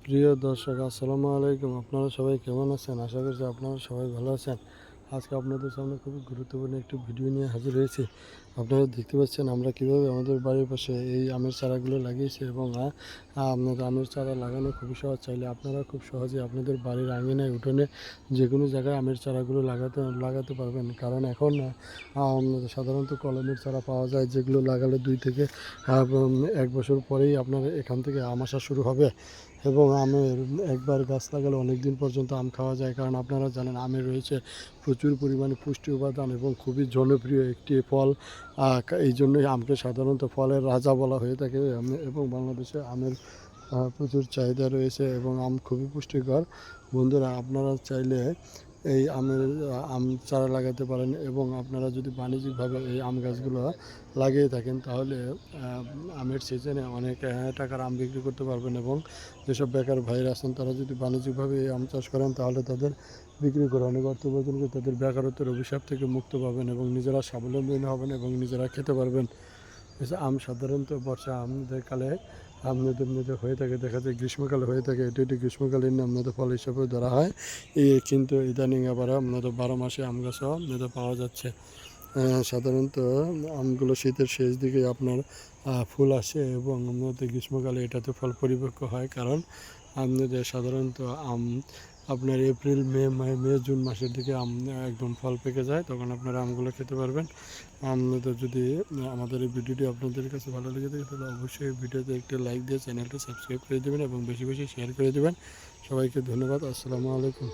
প্রিয় দর্শক, আসসালামু আলাইকুম। আপনারা সবাই কেমন আছেন? আশা করছি আপনারা সবাই ভালো আছেন। আজকে আপনাদের সামনে খুবই গুরুত্বপূর্ণ একটি ভিডিও নিয়ে হাজির হয়েছি। আপনারা দেখতে পাচ্ছেন আমরা কীভাবে আমাদের বাড়ির পাশে এই আমের চারাগুলো লাগিয়েছি এবং আপনাদের আমের চারা লাগানো খুবই সহজ। চাইলে আপনারা খুব সহজে আপনাদের বাড়ির আঙিনায়, উঠোনে যে কোনো জায়গায় আমের চারাগুলো লাগাতে লাগাতে পারবেন। কারণ এখন সাধারণত কলমের চারা পাওয়া যায় যেগুলো লাগালে দুই থেকে এক বছর পরেই আপনার এখান থেকে আম আসা শুরু হবে। এবং আমের একবার গাছ লাগালে অনেক দিন পর্যন্ত আম খাওয়া যায়। কারণ আপনারা জানেন, আমে রয়েছে প্রচুর পরিমাণে পুষ্টি উপাদান এবং খুবই জনপ্রিয় একটি ফল। এই জন্যই আমকে সাধারণত ফলের রাজা বলা হয়ে থাকে। এবং বাংলাদেশে আমের প্রচুর চাহিদা রয়েছে এবং আম খুবই পুষ্টিকর। বন্ধুরা, আপনারা চাইলে এই আমের আম চারা লাগাতে পারেন এবং আপনারা যদি বাণিজ্যিকভাবে এই আম গাছগুলো লাগিয়ে থাকেন তাহলে আমের সিজনে অনেক টাকার আম বিক্রি করতে পারবেন এবং যেসব বেকার ভাইরা আছেন তারা যদি বাণিজ্যিকভাবে এই আম চাষ করেন তাহলে তাদের বিক্রি করে অনেক অর্থ উপার্জন করে তাদের বেকারত্বের অভিশাপ থেকে মুক্ত পাবেন এবং নিজেরা স্বাবলম্বী হবেন এবং নিজেরা খেতে পারবেন। আম সাধারণত বর্ষা আমাদের কালে আমাদের মধ্যে হয়ে থাকে, দেখা যায় গ্রীষ্মকালে হয়ে থাকে, এটি একটি গ্রীষ্মকালীন আপনাদের ফল হিসাবে ধরা হয়। এই কিন্তু ইদানিং আবার আপনাদের বারো মাসে আম গাছও আপনাদের পাওয়া যাচ্ছে। সাধারণত আমগুলো শীতের শেষ দিকে আপনার ফুল আসে এবং আমাদের গ্রীষ্মকালে এটাতে ফল পরিপক্ক হয়। কারণ আপনাদের সাধারণত আম আপনার এপ্রিল, মে মে, জুন মাসের দিকে আম, একদম ফল পেকে যায়, তখন আপনারা আমগুলো খেতে পারবেন। তো যদি আমাদের এই ভিডিওটি আপনাদের কাছে ভালো লেগে থাকে, তাহলে অবশ্যই ভিডিওতে একটি লাইক দিয়ে চ্যানেলটি সাবস্ক্রাইব করে দেবেন এবং বেশি বেশি শেয়ার করে দেবেন। সবাইকে ধন্যবাদ, আসসালামু আলাইকুম।